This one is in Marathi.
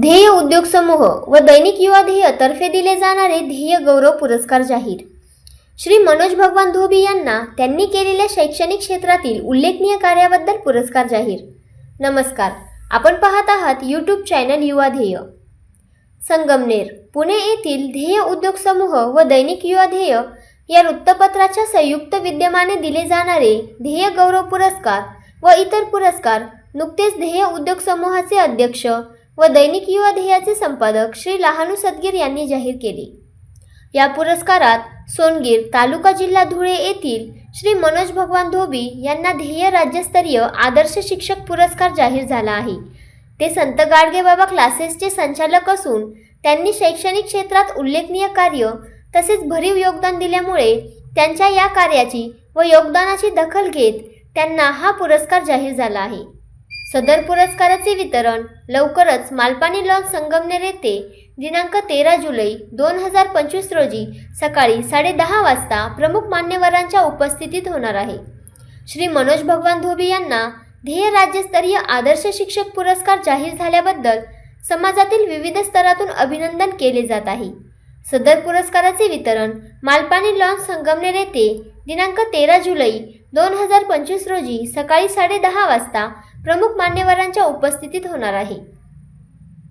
ध्येय उद्योग समूह व दैनिक युवा ध्येय तर्फे दिले जाणारे ध्येय गौरव पुरस्कार जाहीर. श्री मनोज भगवान धोबी यांना त्यांनी केलेल्या शैक्षणिक क्षेत्रातील उल्लेखनीय कार्याबद्दल पुरस्कार जाहीर. नमस्कार आपण पाहत आहात यूट्यूब चॅनल युवा ध्येय. संगमनेर पुणे येथील ध्येय उद्योग समूह व दैनिक युवा ध्येय या वृत्तपत्राच्या संयुक्त विद्यमाने दिले जाणारे ध्येय गौरव पुरस्कार व इतर पुरस्कार नुकतेच ध्येय उद्योग समूहाचे अध्यक्ष व दैनिक युवा ध्येयाचे संपादक श्री लहानू सदगीर यांनी जाहीर केले. या पुरस्कारात सोनगीर तालुका जिल्हा धुळे येथील श्री मनोज भगवान धोबी यांना ध्येय राज्यस्तरीय आदर्श शिक्षक पुरस्कार जाहीर झाला आहे. ते संत गाडगेबाबा क्लासेसचे संचालक असून त्यांनी शैक्षणिक क्षेत्रात उल्लेखनीय कार्य तसेच भरीव योगदान दिल्यामुळे त्यांच्या या कार्याची व योगदानाची दखल घेत त्यांना हा पुरस्कार जाहीर झाला आहे. सदर पुरस्काराचे वितरण लवकरच मालपाणी लॉन संगमनेर येथे दिनांक तेरा जुलै दोन हजार पंचवीस रोजी सकाळी साडेदहा वाजता प्रमुख मान्यवरांच्या उपस्थितीत होणार आहे. श्री मनोज भगवान धोबी यांना ध्येय राज्यस्तरीय आदर्श शिक्षक पुरस्कार जाहीर झाल्याबद्दल समाजातील विविध स्तरातून अभिनंदन केले जात आहे. सदर पुरस्काराचे वितरण मालपाणी लॉन संगमनेर येथे दिनांक तेरा जुलै दोन हजार पंचवीस रोजी सकाळी साडेदहा वाजता प्रमुख मान्यवरांच्या उपस्थितीत होणार आहे.